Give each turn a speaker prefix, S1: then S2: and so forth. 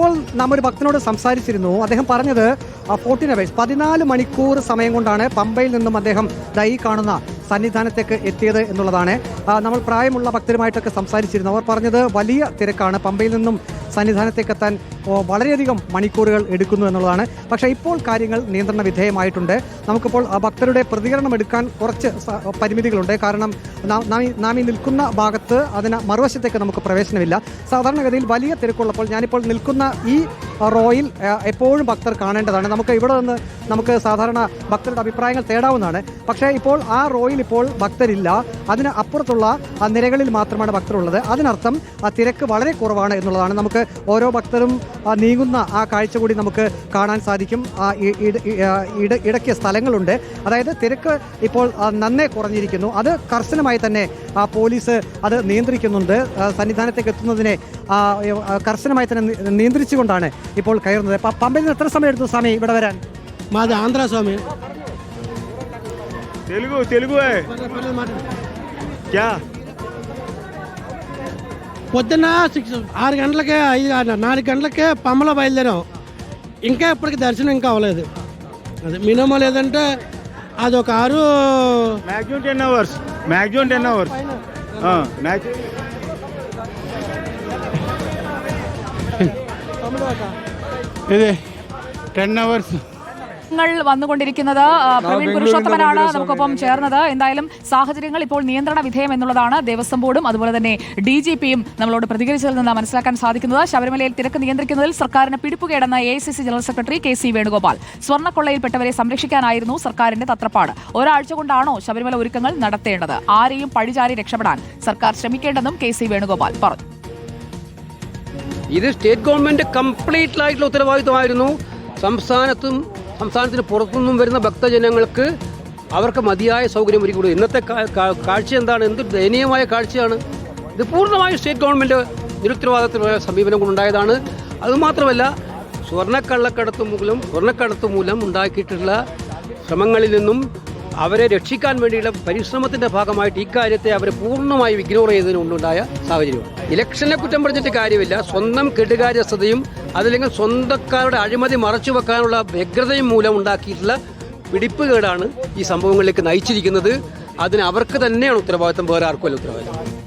S1: ഇപ്പോൾ നാം ഒരു ഭക്തനോട് സംസാരിച്ചിരുന്നു. അദ്ദേഹം പറഞ്ഞത് ഫോർട്ടീൻ അവേഴ്സ് പതിനാല് മണിക്കൂർ സമയം കൊണ്ടാണ് പമ്പയിൽ നിന്നും അദ്ദേഹം ദൈ കാണുന്ന സന്നിധാനത്തേക്ക് എത്തിയത് എന്നുള്ളതാണ്. നമ്മൾ പ്രായമുള്ള ഭക്തരുമായിട്ടൊക്കെ സംസാരിച്ചിരുന്നു. അവർ പറഞ്ഞത് വലിയ തിരക്കാണ് പമ്പയിൽ നിന്നും സന്നിധാനത്തേക്ക് എത്താൻ വളരെയധികം മണിക്കൂറുകൾ എടുക്കുന്നു എന്നുള്ളതാണ്. പക്ഷേ ഇപ്പോൾ കാര്യങ്ങൾ നിയന്ത്രണ വിധേയമായിട്ടുണ്ട്. നമുക്കിപ്പോൾ ഭക്തരുടെ പ്രതികരണം എടുക്കാൻ കുറച്ച് പരിമിതികളുണ്ട്. കാരണം നാം- ഈ- നിൽക്കുന്ന ഭാഗത്ത് അതിന് മറുവശത്തേക്ക് നമുക്ക് പ്രവേശനമില്ല. സാധാരണഗതിയിൽ വലിയ തിരക്കുള്ളപ്പോൾ ഞാനിപ്പോൾ നിൽക്കുന്ന ഈ റോയിൽ എപ്പോഴും ഭക്തർ കാണേണ്ടതാണ്. നമുക്ക് ഇവിടെ നിന്ന് നമുക്ക് സാധാരണ ഭക്തരുടെ അഭിപ്രായങ്ങൾ തേടാവുന്നതാണ്. പക്ഷേ ഇപ്പോൾ ആ റോയിൽ ഇപ്പോൾ ഭക്തരില്ല. അതിന് അപ്പുറത്തുള്ള നിരകളിൽ മാത്രമാണ് ഭക്തരുള്ളത്. അതിനർത്ഥം ആ തിരക്ക് വളരെ കുറവാണ് എന്നുള്ളതാണ്. നമുക്ക് ഓരോ ഭക്തരും നീങ്ങുന്ന ആ കാഴ്ച കൂടി നമുക്ക് കാണാൻ സാധിക്കും. ആ ഇട ഇടയ്ക്ക് സ്ഥലങ്ങളുണ്ട്. അതായത് തിരക്ക് ഇപ്പോൾ നന്നേ കുറഞ്ഞിരിക്കുന്നു. അത് കർശനമായി തന്നെ ആ പോലീസ് അത് നിയന്ത്രിക്കുന്നുണ്ട്. സന്നിധാനത്തേക്ക് എത്തുന്നതിനെ കർശനമായി തന്നെ നിയന്ത്രിച്ചുകൊണ്ടാണ് ഇപ്പോൾ കയറുന്നത്. പമ്പയിൽ നിന്ന് എത്ര സമയം എടുത്തു സ്വാമി ഇവിടെ വരാൻ?
S2: മാത ആന്ധ്ര
S3: സ്വാമി. തെലുഗു തെലുഗു ക്യാ?
S2: పొద్దున్న సిక్స్ ఆరు గంటలకే ఐదు నాలుగు గంటలకే పమ్మలో బయలుదేరాం. ఇంకా ఇప్పటికి దర్శనం ఇంకా అవ్వలేదు. అది మినిమం లేదంటే అది ఒక ఆరు
S3: maximum ten hours maximum ten hours ఇది టెన్ అవర్స్
S4: ങ്ങൾ വന്നുകൊണ്ടിരിക്കുന്നത്. പ്രവീൺ പുരുഷോത്തമനാണ് നമുക്കൊപ്പം ചേർന്നത്. എന്തായാലും സാഹചര്യങ്ങൾ ഇപ്പോൾ നിയന്ത്രണ വിധേയം എന്നുള്ളതാണ് ദേവസ്വം ബോർഡും അതുപോലെ തന്നെ ഡി ജി പിയും നമ്മളോട് പ്രതികരിച്ചതിൽ നിന്ന് മനസ്സിലാക്കാൻ സാധിക്കുന്നത്. ശബരിമലയിൽ തിരക്ക് നിയന്ത്രിക്കുന്നതിൽ സർക്കാരിന് പിടിപ്പുകേടെന്ന A I C C general secretary K C Venugopal. സ്വർണക്കൊള്ളയിൽപ്പെട്ടവരെ സംരക്ഷിക്കാനായിരുന്നു സർക്കാരിന്റെ തത്രപ്പാട്. ഒരാഴ്ച കൊണ്ടാണോ ശബരിമല ഒരുക്കങ്ങൾ നടത്തേണ്ടത്? ആരെയും പഴിചാരി രക്ഷപ്പെടാൻ സർക്കാർ ശ്രമിക്കേണ്ടെന്നും കെ സി വേണുഗോപാൽ പറഞ്ഞു.
S5: ഇത് സ്റ്റേറ്റ് ഗവൺമെന്റ് കംപ്ലീറ്റ് ആയിട്ടുള്ള ഉത്തരവാദിത്വമായിരുന്നു. സംസ്ഥാനത്തും സംസ്ഥാനത്തിന് പുറത്തുനിന്നും വരുന്ന ഭക്തജനങ്ങൾക്ക് അവർക്ക് മതിയായ സൗകര്യം ഒരുക്കി കൊടുക്കും. ഇന്നത്തെ കാഴ്ച എന്താണ്? എന്ത് ദയനീയമായ കാഴ്ചയാണ്? ഇത് പൂർണമായും സ്റ്റേറ്റ് ഗവൺമെന്റ് നിരുത്തരവാദത്തിനുള്ള സമീപനം കൊണ്ടുണ്ടായതാണ്. അതുമാത്രമല്ല സ്വർണക്കള്ളക്കടത്ത് മൂലം സ്വർണക്കടത്ത് മൂലം ഉണ്ടാക്കിയിട്ടുള്ള ശ്രമങ്ങളിൽ നിന്നും അവരെ രക്ഷിക്കാൻ വേണ്ടിയുള്ള പരിശ്രമത്തിന്റെ ഭാഗമായിട്ട് ഇക്കാര്യത്തെ അവരെ പൂർണമായും ഇഗ്നോർ ചെയ്തതിനുണ്ടായ സാഹചര്യമാണ്. ഇലക്ഷനെ കുറ്റം പറഞ്ഞിട്ട് കാര്യമില്ല. സ്വന്തം കെടുകാര്യസ്ഥതയും അതല്ലെങ്കിൽ സ്വന്തക്കാരുടെ അഴിമതി മറച്ചു വെക്കാനുള്ള വ്യഗ്രതയും മൂലം ഉണ്ടാക്കിയിട്ടുള്ള പിടിപ്പുകേടാണ് ഈ സംഭവങ്ങളിലേക്ക് നയിച്ചിരിക്കുന്നത്. അതിന് അവർക്ക് തന്നെയാണ് ഉത്തരവാദിത്തം. വേറെ ആർക്കുമല്ല ഉത്തരവാദിത്തം.